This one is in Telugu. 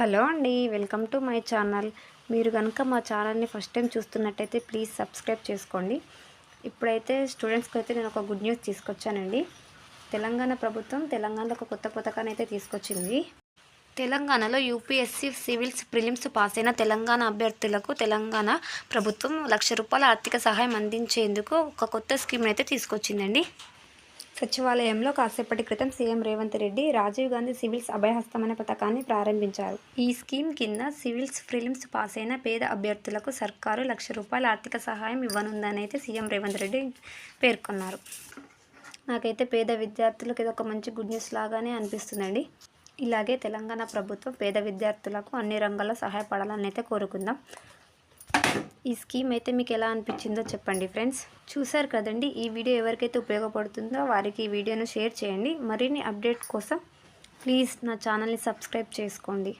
హలో అండి వెల్కమ్ టు మై ఛానల్. మీరు కనుక మా ఛానల్ని ఫస్ట్ టైం చూస్తున్నట్టయితే ప్లీజ్ సబ్స్క్రైబ్ చేసుకోండి. ఇప్పుడైతే స్టూడెంట్స్కి అయితే నేను ఒక గుడ్ న్యూస్ తీసుకొచ్చానండి. తెలంగాణ ప్రభుత్వం తెలంగాణలో ఒక కొత్త పథకాన్ని అయితే తీసుకొచ్చింది. తెలంగాణలో యూపీఎస్సీ సివిల్స్ ప్రిలిమ్స్ పాస్ అయిన తెలంగాణ అభ్యర్థులకు తెలంగాణ ప్రభుత్వం లక్ష రూపాయల ఆర్థిక సహాయం అందించేందుకు ఒక కొత్త స్కీమ్ అయితే తీసుకొచ్చిందండి. సచివాలయంలో కాసేపటి క్రితం సీఎం రేవంత్ రెడ్డి రాజీవ్ గాంధీ సివిల్స్ అభయహస్తం అనే పథకాన్ని ప్రారంభించారు. ఈ స్కీమ్ కింద సివిల్స్ ప్రిలిమ్స్ పాస్ అయిన పేద అభ్యర్థులకు సర్కారు లక్ష రూపాయల ఆర్థిక సహాయం ఇవ్వనుందని అయితే సీఎం రేవంత్ రెడ్డి పేర్కొన్నారు. నాకైతే పేద విద్యార్థులకు ఇది ఒక మంచి గుడ్ న్యూస్ లాగానే అనిపిస్తుందండి. ఇలాగే తెలంగాణ ప్రభుత్వం పేద విద్యార్థులకు అన్ని రంగాల్లో సహాయపడాలని అయితే కోరుకుందాం. ఈ స్కీమ్ అయితే మీకు ఎలా అనిపించిందో చెప్పండి ఫ్రెండ్స్. చూసారు కదండి ఈ వీడియో ఎవరికైతే ఉపయోగపడుతుందో వారికి ఈ వీడియోను షేర్ చేయండి. మరిన్ని అప్డేట్ కోసం ప్లీజ్ నా ఛానల్ని సబ్స్క్రైబ్ చేసుకోండి.